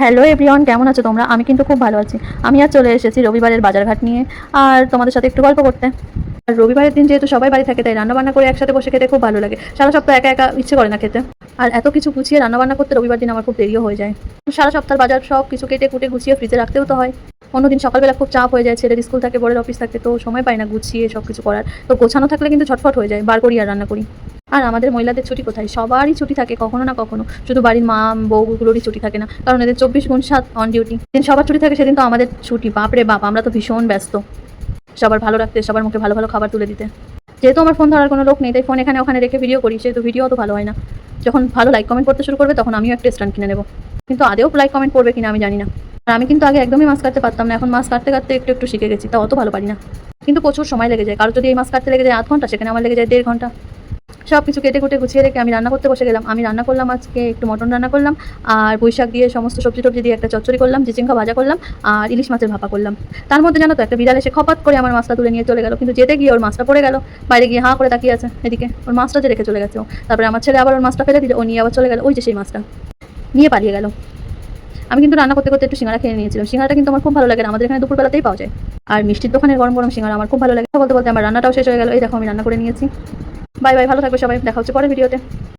Hello everyone কেমন আছো তোমরা? আমি কিন্তু খুব ভালো আছি। আমি আর চলে এসেছি রবিবারের বাজারঘাট নিয়ে। আর তোমাদের সাথে একটু গল্প করতে। আর রবিবারের দিন যেহেতু সবাই বাড়ি থাকে, তাই রান্নাবান্না করে একসাথে বসে খেতে খুব ভালো লাগে। সারা সপ্তাহ একা একা ইচ্ছে করে না খেতে। আর এত কিছু গুছিয়ে রান্নাবান্না করতে রবিবার দিন আমার খুব দেরিও হয়ে যায়। সারা সপ্তাহ বাজার সব কিছু কেটে কুটে গুছিয়ে ফ্রিজে রাখতেও তো হয়। অন্যদিন সকালবেলা খুব চাপ হয়ে যায়, ছেলের স্কুল থাকে বড়ের অফিস থাকে, তো সময় পাই না গুছিয়ে সব কিছু করার। তো গোছানো থাকলে কিন্তু ছটফট হয়ে যায়, বার করি আর রান্না করি। আর আমাদের মহিলাদের ছুটি কোথায়? সবারই ছুটি থাকে কখনো না কখনো। শুধু বাড়ির মা বউগুলোরই ছুটি থাকে না। কারণ এদের চব্বিশ গুণ সাত অন ডিউটি দিন সবার ছুটি থাকে সেদিন তো আমাদের ছুটি। বাপরে বাপ, আমরা তো ভীষণ ব্যস্ত। সবার ভালো রাখতে, সবার মুখে ভালো ভালো খাবার তুলে দিতে। যেহেতু আমার ফোন ধরার কোনো লোক নেই, তাই ফোন এখানে ওখানে রেখে ভিডিও করি। সেহেতু ভিডিও তো ভালো হয় না। যখন ভালো লাইক কমেন্ট করতে শুরু করবে, তখন আমিও একটা স্ট্যান্ড কিনে নেব। কিন্তু আদেও লাইক কমেন্ট করবে কিনা আমি জানি না। আর আমি কিন্তু আগে একদমই মাছ কাটতে পারতাম না। এখন মাছ কাটতে কাটতে একটু একটু শিখে গেছি। তা অত ভালো পারি না। কিন্তু প্রচুর সময় লেগে যায়। কারও যদি এই মাছ কাটতে লেগে যায় আধ ঘণ্টা, সেখানে আমার লেগে যায় দেড় ঘণ্টা। সব কিছু কেটে কুটে গুছিয়ে রেখে আমি রান্না করতে বসে গেলাম। আমি রান্না করলাম আজকে, একটু মটন রান্না করলাম, আর বৈশাখ দিয়ে সমস্ত সবজি টবজি দিয়ে একটা চচ্চড়ি করলাম, চিচিঙ্গা ভাজা করলাম, আর ইলিশ মাছের ভাপা করলাম। তার মধ্যে জানো তো, একটা বিড়াল এসে খপাত করে আমার মাছটা তুলে নিয়ে চলে গেল। কিন্তু যেতে গিয়ে ওর মাছটা পড়ে গেল। বাইরে গিয়ে হাঁ করে তাকিয়ে আছে এদিকে। ওর মাছটা যে রেখে চলে গেছে ও। তারপরে আমার ছেলে আবার ওর মাছটা ফেলে দিল। ও নিয়ে আবার চলে গেল। ওই যে সেই মাছটা। নিয়ে পালিয়ে গেল। আমি কিন্তু রান্না করতে করতে একটু সিঙ্গারা খেয়ে নিয়েছিলাম। সিঙ্গারাটা কিন্তু আমার খুব ভালো লাগে আমাদের এখানে দুপুরবেলাতেই পাওয়া যায়। আর মিষ্টির দোকানের গরম গরম সিঙ্গারা আমার খুব ভালো লাগে। বলতে বলতে আমার রান্নাটাও শেষ হয়ে গেল। এই দেখো, আমি রান্না করে নিয়েছি। বাই বাই ভালো থাকবে সবাই দেখা হচ্ছে পরের ভিডিওতে।